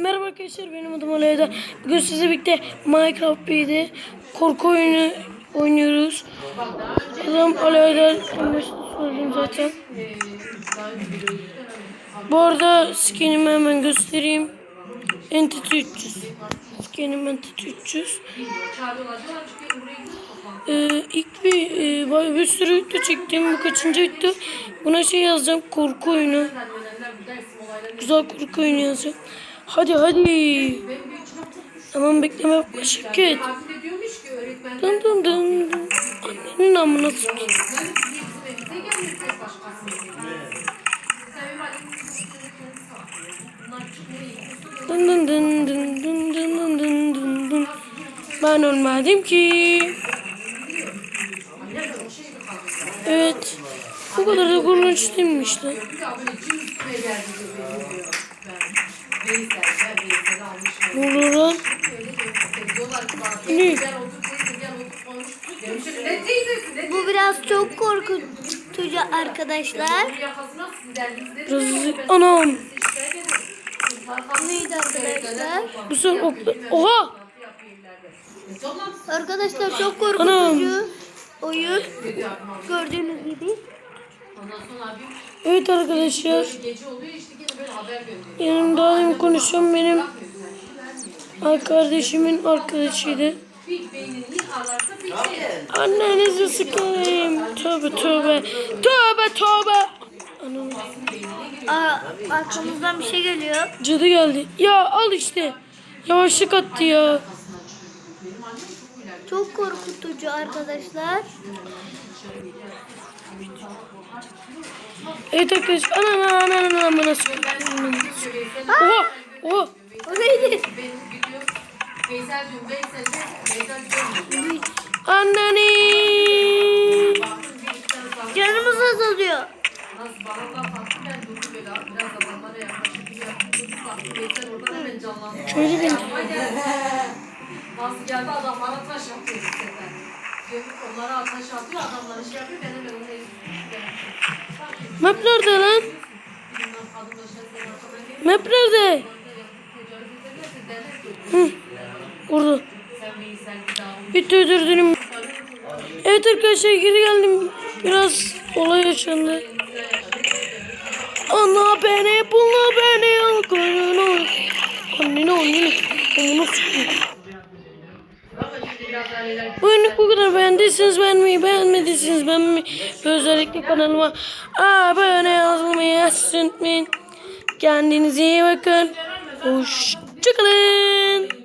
Merhaba arkadaşlar benim adım Alayda. Bugün sizle birlikte Minecraft B'de korku oyunu oynuyoruz. Adım başta söyledim zaten. Bu arada skinimi hemen göstereyim. Entity 300. Skinim Entity 300. Ee, ilk bir, e, bir sürü video çektim. Bu kaçıncı video? Buna şey yazacağım. Korku oyunu. Güzel korku oyunu yazacağım. Hadi hadi. Tamam bekleme yapma şirket. Dın dın dın. Annenin amına. Dın dın dın dın dın dın dın dın dın dın. Ben ölmedim ki. Evet. Bu kadar da korkunç değilmiş lan. Veysel, ben ne Bu biraz çok korkutucu arkadaşlar. Rızık anam. Neydi arkadaşlar? Bu son oklu. Oha! Arkadaşlar çok korkutucu oyun. Gördüğünüz gibi. Evet arkadaşlar. Benim daha demin konuşan benim kardeşimin arkadaşıydı. Annenizi sıkayım. Tövbe tövbe. Tövbe tövbe. Anam. Aa, arkamızdan bir şey geliyor. Cadı geldi. Ya al işte. Yavaşlık attı ya. Çok korkutucu arkadaşlar. Evet arkadaşlar. Ana ana ana ana ana ana. Oha. Oha. O neydi? Anneni. Canımız azalıyor. Şöyle bir. Nasıl geldi adamlara taş atıyor bu sefer. Diyor onlara taş atıyor adamlara şey yapıyor ben hemen onu ezdim. Map nerede lan? Map nerede? Hı. Orada. Bir öldürdüm. Evet arkadaşlar geri geldim. Biraz olay yaşandı. Ana beni bula beni al koyunu. Anneni anneni. Amına sikeyim. Bu oyunu bu kadar beğendiyseniz beğenmeyi, beğenmediyseniz beğenmeyi ve özellikle kanalıma abone olmayı unutmayın. Kendinize iyi bakın. Hoşçakalın.